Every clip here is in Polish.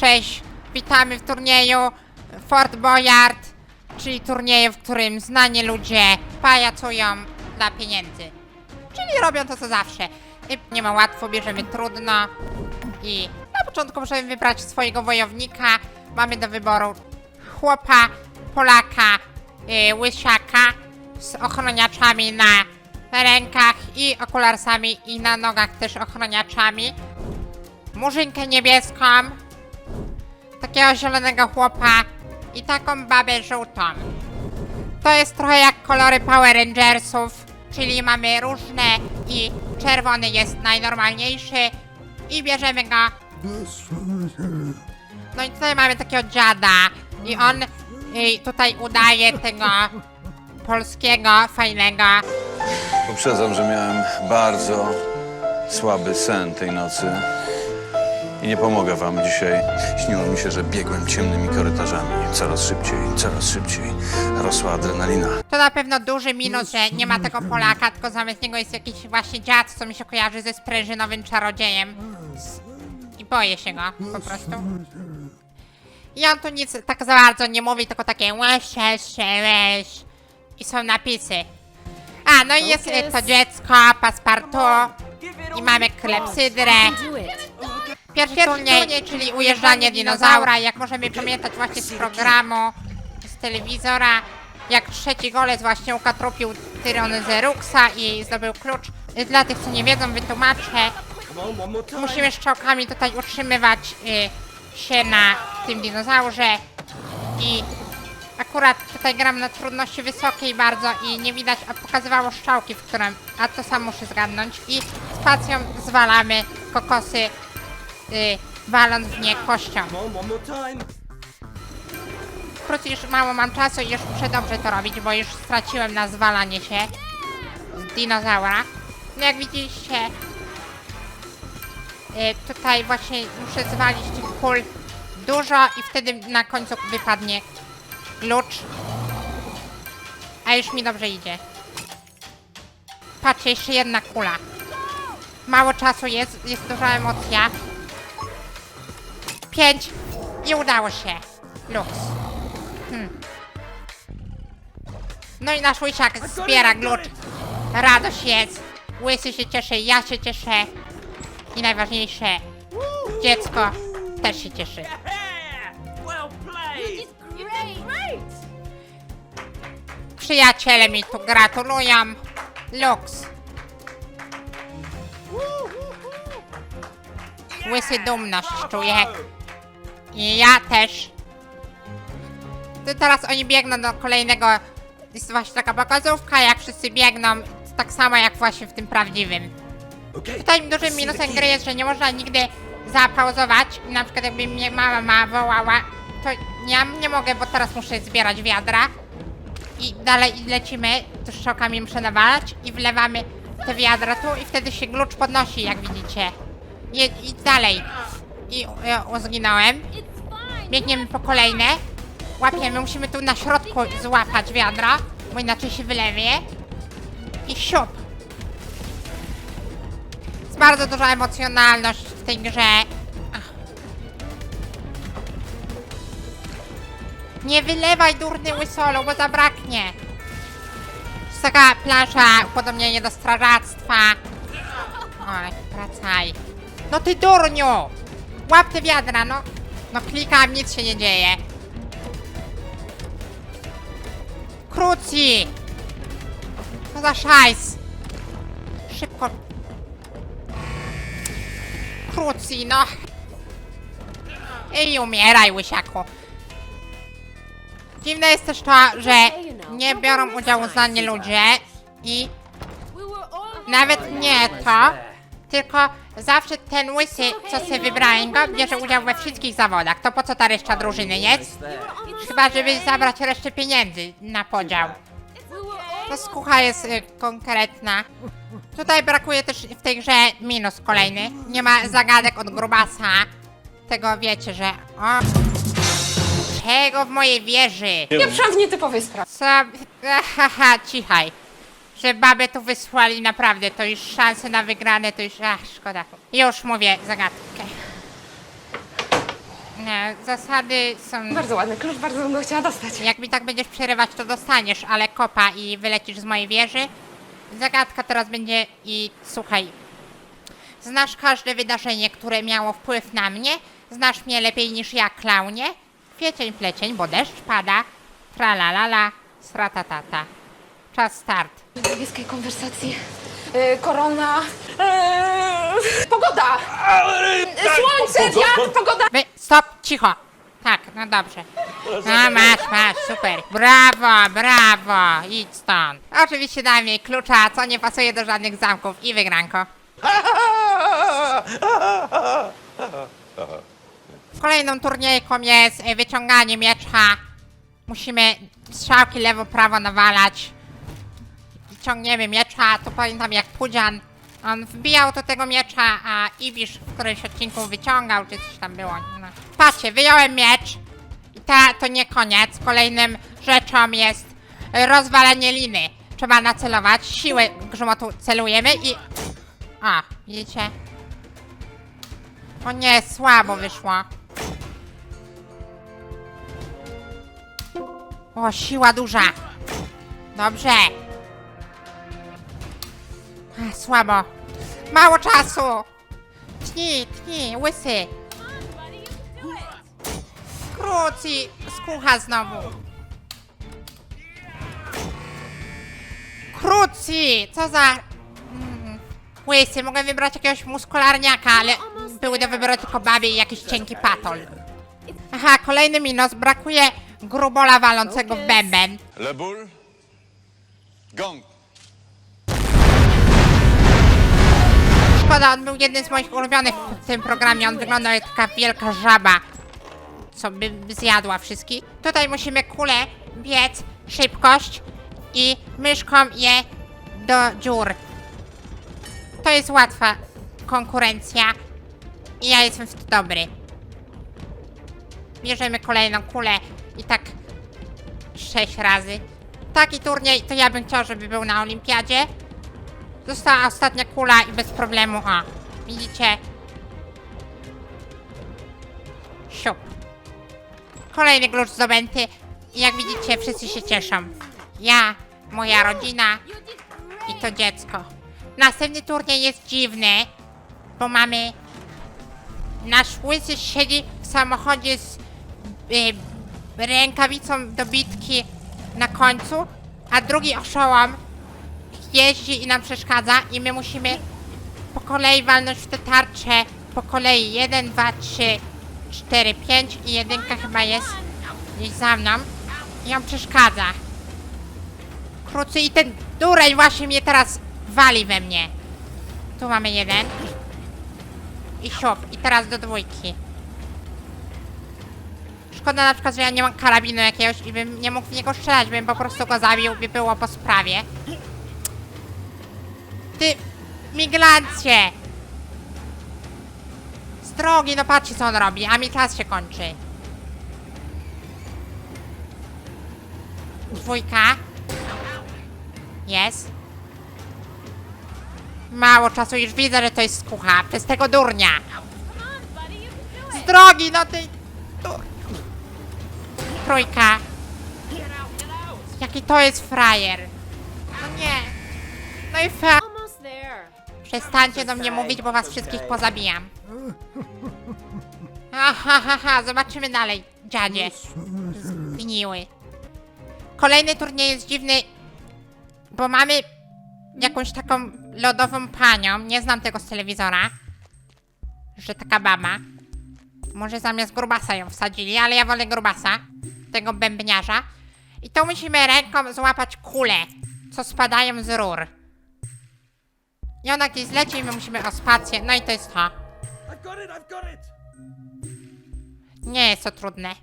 Cześć, witamy w turnieju Fort Boyard, czyli turnieju, w którym znani ludzie pajacują dla pieniędzy. Czyli robią to co zawsze. Nie ma łatwo, bierzemy trudno i na początku możemy wybrać swojego wojownika. Mamy do wyboru chłopa, Polaka, yy, łysiaka z ochroniaczami na rękach i okularsami i na nogach też ochroniaczami. Murzynkę niebieską, takiego zielonego chłopa i taką babę żółtą. To jest trochę jak kolory Power Rangersów, czyli mamy różne i czerwony jest najnormalniejszy i bierzemy go. No i tutaj mamy takiego dziada i on y, tutaj udaje tego polskiego, fajnego. Uprzedzam, że miałem bardzo słaby sen tej nocy. I nie pomogę wam dzisiaj. Śniło mi się, że biegłem ciemnymi korytarzami. Coraz szybciej, coraz szybciej. Rosła adrenalina. To na pewno duży minus, że nie ma tego Polaka, tylko zamiast niego jest jakiś właśnie dziad, co mi się kojarzy ze sprężynowym czarodziejem. I boję się go, po prostu. I on tu nic tak za bardzo nie mówi, tylko takie łeś, łeś, łeś. I są napisy. A, no i jest e, to dziecko, paspartu. I mamy klepsydrę. Do it. Pierwszy turniej, czyli ujeżdżanie dinozaura, jak możemy pamiętać właśnie z programu, z telewizora, jak trzeci golec właśnie ukatrupił Tyrannosaurus'a i zdobył klucz. Dla tych, co nie wiedzą, wytłumaczę. Musimy strzałkami tutaj utrzymywać y, się na tym dinozaurze. I akurat tutaj gram na trudności wysokiej bardzo i nie widać, a pokazywało strzałki, w którym, a to sam muszę zgadnąć. I spacją zwalamy kokosy y, waląc w nie kością. Wkrótce już mało mam czasu i już muszę dobrze to robić, bo już straciłem na zwalanie się z dinozaura. No jak widzieliście, y, tutaj właśnie muszę zwalić tych kul dużo i wtedy na końcu wypadnie klucz. A już mi dobrze idzie. Patrzcie, jeszcze jedna kula. Mało czasu jest, jest duża emocja. Pięć i udało się. Lux. Hmm. No i nasz łysiak zbiera glucz. Radość jest. Łysy się cieszy, ja się cieszę. I najważniejsze, dziecko też się cieszy. Przyjaciele mi tu gratulują. Lux. Łysy dumność czuje. I ja też. To teraz oni biegną do kolejnego. Jest właśnie taka pokazówka, jak wszyscy biegną. Tak samo jak właśnie w tym prawdziwym. Tutaj dużym minusem gry jest, że nie można nigdy zapauzować. Na przykład jakby mnie mama wołała, to ja nie mogę, bo teraz muszę zbierać wiadra. I dalej lecimy, to strzałkami muszę nawalać i wlewamy te wiadra tu i wtedy się glucz podnosi, jak widzicie. I, i dalej. I o, zginąłem. Biegniemy po kolejne. Łapiemy, musimy tu na środku złapać wiadra, bo inaczej się wylewie. I siup. Jest bardzo duża emocjonalność w tej grze. Nie wylewaj durny łysolu, bo zabraknie. Jest taka plansza, upodobnienie do strażactwa. Oj, wracaj. No ty durniu! Łap te wiadra, no. No klikam, nic się nie dzieje. Kruci! Co za szajs? Szybko. Kruci, no. I umieraj, łysiaku. Dziwne jest też to, że nie biorą udziału znani ludzie i nawet nie to, tylko zawsze ten łysy, co sobie wybrałem go, bierze udział we wszystkich zawodach. To po co ta reszta drużyny jest? Chyba, żeby zabrać resztę pieniędzy na podział. To skucha jest y, konkretna. Tutaj brakuje też w tej grze minus kolejny. Nie ma zagadek od grubasa. Tego wiecie, że... O, czego w mojej wieży? Pieprzam w nietypowej sprawie. Co? Haha, cichaj. Że babę tu wysłali naprawdę, to już szanse na wygrane, to już... Ach, szkoda. Już mówię zagadkę. E, zasady są... Bardzo ładny klucz, bardzo bym go chciała dostać. Jak mi tak będziesz przerywać, to dostaniesz, ale kopa i wylecisz z mojej wieży. Zagadka teraz będzie i słuchaj. Znasz każde wydarzenie, które miało wpływ na mnie. Znasz mnie lepiej niż ja, klaunie. Kwiecień, plecień, bo deszcz pada. Tralalala, sratatata. Czas start. Niebieskiej konwersacji. Yy, korona. Yy, pogoda! Słońce, wiatr, pogoda! Wy, stop, cicho. Tak, no dobrze. A, masz, masz, super. Brawo, brawo, idź stąd. Oczywiście daj mi klucza, co nie pasuje do żadnych zamków i wygranko. Kolejną turniejką jest e, wyciąganie miecza. Musimy strzałki lewo-prawo nawalać. Ciągniemy miecza, to pamiętam jak Pudzian. On wbijał do tego miecza, a Ibisz w którymś odcinku wyciągał, czy coś tam było. No. Patrzcie, wyjąłem miecz. I ta, to nie koniec. Kolejnym rzeczą jest rozwalenie liny. Trzeba nacelować, siłę grzmotu celujemy i... A, widzicie? O nie, słabo wyszło. O, siła duża. Dobrze. Słabo. Mało czasu. Tnij, tnij, łysy. Kruci, skucha znowu. Kruci, co za... Mm, Łysy, mogę wybrać jakiegoś muskularniaka, ale były do wyboru tylko babie i jakiś cienki patol. Aha, kolejny minus, brakuje grubola walącego w bęben. Lebul? Gong. Szkoda, on był jednym z moich ulubionych w tym programie. On wyglądał jak taka wielka żaba, co by by zjadła wszystkich. Tutaj musimy kulę biec, szybkość i myszką je do dziur. To jest łatwa konkurencja i ja jestem w to dobry. Bierzemy kolejną kulę i tak sześć razy. Taki turniej to ja bym chciał, żeby był na olimpiadzie. Została ostatnia kula i bez problemu, o. Widzicie? Siup. Kolejny klucz zdobęty. I jak widzicie, wszyscy się cieszą. Ja, moja rodzina i to dziecko. Następny turniej jest dziwny, bo mamy... Nasz łysy siedzi w samochodzie z y, rękawicą do bitki na końcu, a drugi oszołom jeździ i nam przeszkadza i my musimy po kolei walnąć w te tarcze po kolei 1, 2, 3, 4, 5 i jedynka chyba jest gdzieś za mną i on przeszkadza. Krucy i ten dureń właśnie mnie teraz wali we mnie. Tu mamy jeden. I siup. I teraz do dwójki. Szkoda na przykład, że ja nie mam karabinu jakiegoś i bym nie mógł w niego strzelać, bym po prostu go zabił, by było po sprawie. Ty, miglancie! Z drogi, no patrzcie co on robi, a mi czas się kończy. Dwójka. Jest. Mało czasu, już widzę, że to jest skucha. Przez tego durnia. Z drogi, no ty... Trójka. Jaki to jest frajer. No nie. No i fa... Przestańcie do mnie mówić, bo was wszystkich pozabijam. Aha, ha, ha, zobaczymy dalej, dziadzie. Zgniły. Kolejny turniej jest dziwny, bo mamy jakąś taką lodową panią, nie znam tego z telewizora, że taka baba. Może zamiast grubasa ją wsadzili, ale ja wolę grubasa, tego bębniarza. I to musimy ręką złapać kule, co spadają z rur. I ona gdzieś zleci i my musimy o spację, no i to jest to. I've got it, I've got it! Nie jest to trudne.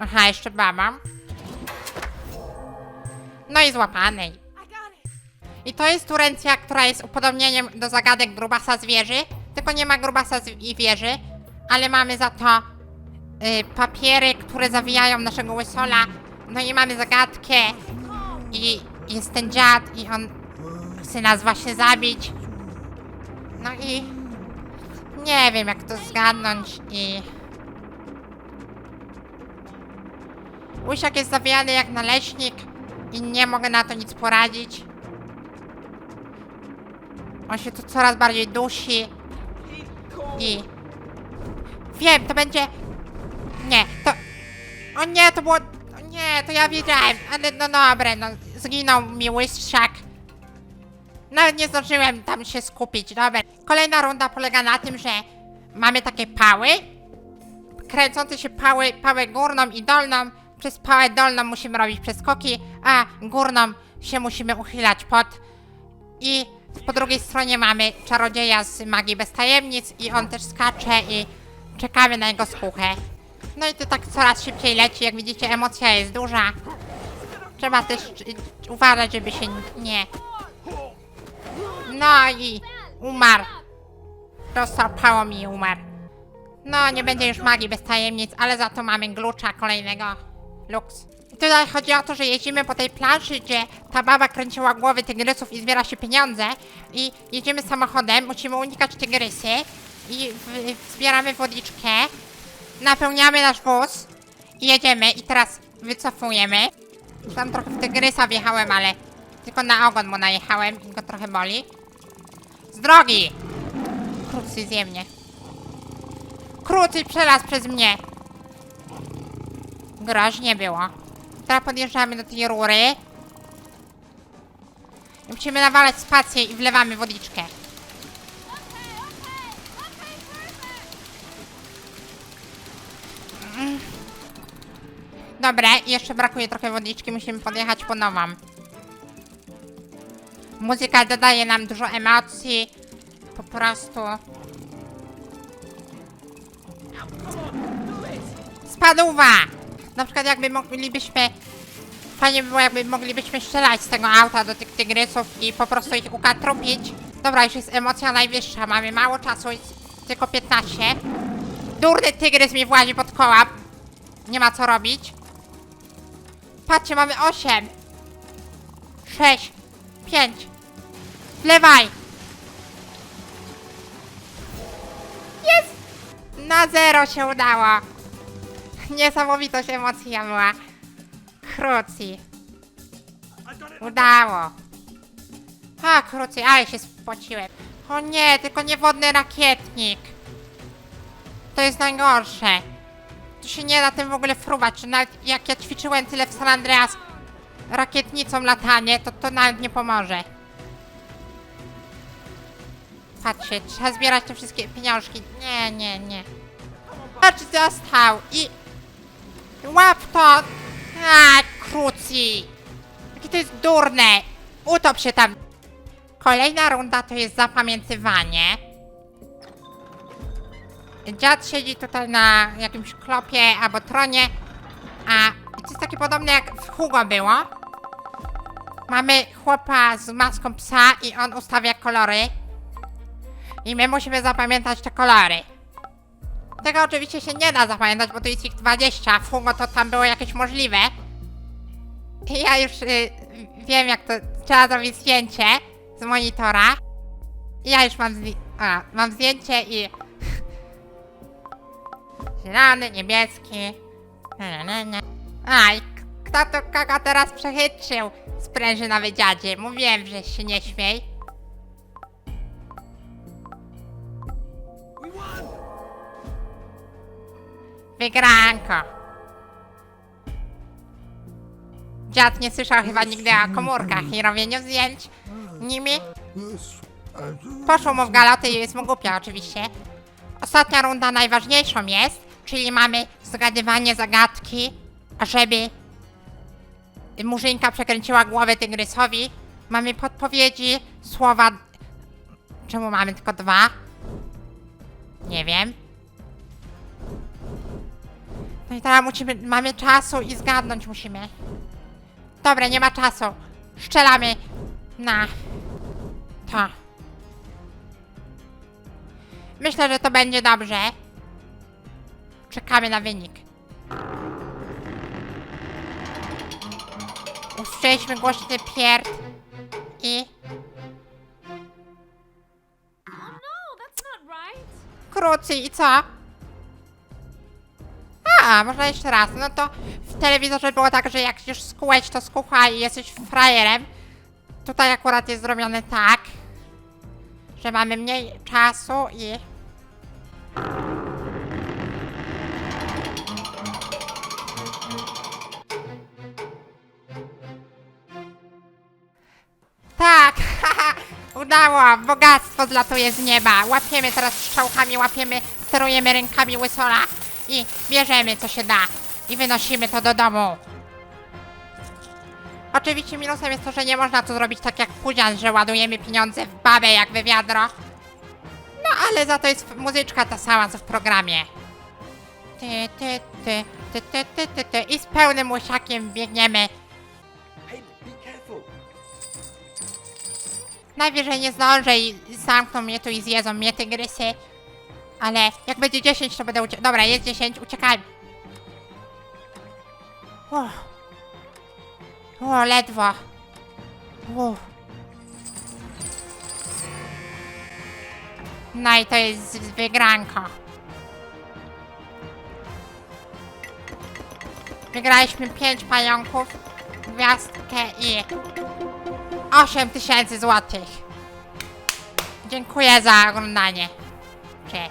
Aha, jeszcze baba. No i złapanej. I to jest turencja, która jest upodobnieniem do zagadek grubasa z wieży. Tylko nie ma grubasa z i wieży, ale mamy za to y, papiery, które zawijają naszego łysola. No i mamy zagadkę. I jest ten dziad i on chce nas właśnie zabić. No i Nie wiem jak to zgadnąć i... Łysiak jest zawijany jak naleśnik i nie mogę na to nic poradzić. On się tu coraz bardziej dusi i... Wiem, to będzie... Nie, to... O nie, to było... O nie, to ja wiedziałem, ale no dobre, no zginął mi łysiak. Nawet nie zdążyłem tam się skupić, dobra. Kolejna runda polega na tym, że mamy takie pały. Kręcące się pały, pałę górną i dolną. Przez pałę dolną musimy robić przeskoki, a górną się musimy uchylać pod. I po drugiej stronie mamy czarodzieja z magii bez tajemnic i on też skacze i czekamy na jego skuchę. No i to tak coraz szybciej leci, jak widzicie emocja jest duża. Trzeba też y, uważać, żeby się nie no i umarł. Dostał pałą i umarł. No, nie będzie już magii bez tajemnic, ale za to mamy glucza kolejnego. Lux. Tutaj chodzi o to, że jeździmy po tej planszy, gdzie ta baba kręciła głowy tygrysów i zbiera się pieniądze. I jedziemy samochodem, musimy unikać tygrysy. I zbieramy wodyczkę. Napełniamy nasz wóz. I jedziemy. I teraz wycofujemy. Tam trochę w tygrysa wjechałem, ale tylko na ogon mu najechałem i go trochę boli. Z drogi! Krucy zje mnie. Krucy przelazł przez mnie. Groźnie było. Teraz podjeżdżamy do tej rury. I musimy nawalać spację i wlewamy wodyczkę. Dobra, jeszcze brakuje trochę wodyczki, musimy podjechać po nową. Muzyka dodaje nam dużo emocji. Po prostu. Spadła! Na przykład jakby moglibyśmy... Fajnie by było jakby moglibyśmy strzelać z tego auta do tych tygrysów i po prostu ich ukatrupić. Dobra, już jest emocja najwyższa, mamy mało czasu, tylko 15. Durny tygrys mi włazi pod koła. Nie ma co robić. Patrzcie, mamy 8. 6. 5. Wlewaj! Jest! Na zero się udało. Niesamowitość emocja była. Krucji. Udało. A, krucy, ale się spociłem. O nie, tylko nie wodny rakietnik. To jest najgorsze. Tu się nie da tym w ogóle fruwać. Nawet jak ja ćwiczyłem tyle w San Andreas rakietnicą latanie, to to nawet nie pomoże. Patrzcie, trzeba zbierać te wszystkie pieniążki. Nie, nie, nie. Patrz, został i... Łap to! A, kruci! Jakie to jest durne! Utop się tam! Kolejna runda to jest zapamiętywanie. Dziad siedzi tutaj na jakimś klopie albo tronie, a to jest takie podobne jak w Hugo było. Mamy chłopa z maską psa i on ustawia kolory. I my musimy zapamiętać te kolory. Tego oczywiście się nie da zapamiętać, bo tu jest ich 20, w Hugo to tam było jakieś możliwe. I ja już y, wiem jak to trzeba zrobić zdjęcie z monitora. I ja już mam, a, mam zdjęcie i... Zielony, niebieski. Na, na, na. A, i k- kto to kogo teraz przechytrzył? Sprężynowy dziadzie. Mówiłem, że się nie śmiej. Wygranko. Dziad nie słyszał chyba nigdy o komórkach i robieniu zdjęć nimi. Poszło mu w galoty i jest mu głupio oczywiście. Ostatnia runda najważniejszą jest, czyli mamy zgadywanie zagadki, żeby Murzynka przekręciła głowę tygrysowi. Mamy podpowiedzi, słowa... Czemu mamy tylko dwa? Nie wiem. No i teraz musimy, mamy czasu i zgadnąć musimy. Dobra, nie ma czasu. Szczelamy na to. Myślę, że to będzie dobrze. Czekamy na wynik. Usłyszeliśmy głośny pierd i krucy i co? A, można jeszcze raz. No to w telewizorze było tak, że jak już skułeś, to skucha i jesteś frajerem. Tutaj akurat jest zrobione tak, że mamy mniej czasu i... udało, bogactwo zlatuje z nieba. Łapiemy teraz strzałkami, łapiemy, sterujemy rękami łysola i bierzemy co się da i wynosimy to do domu. Oczywiście minusem jest to, że nie można tu zrobić tak jak Pudzian, że ładujemy pieniądze w babę jak we wiadro. No ale za to jest muzyczka ta sama co w programie. Ty, ty, ty, ty, ty, ty, ty, ty. I z pełnym łysiakiem biegniemy Najwyżej nie zdążę i zamkną mnie tu i zjedzą mnie tygrysy. Ale jak będzie 10, to będę uciekał. Dobra, jest 10, uciekaj. O, o ledwo. Uff. No i to jest wygranko. Wygraliśmy 5 pająków, gwiazdkę i 8 tysięcy złotych. Dziękuję za oglądanie. Cześć.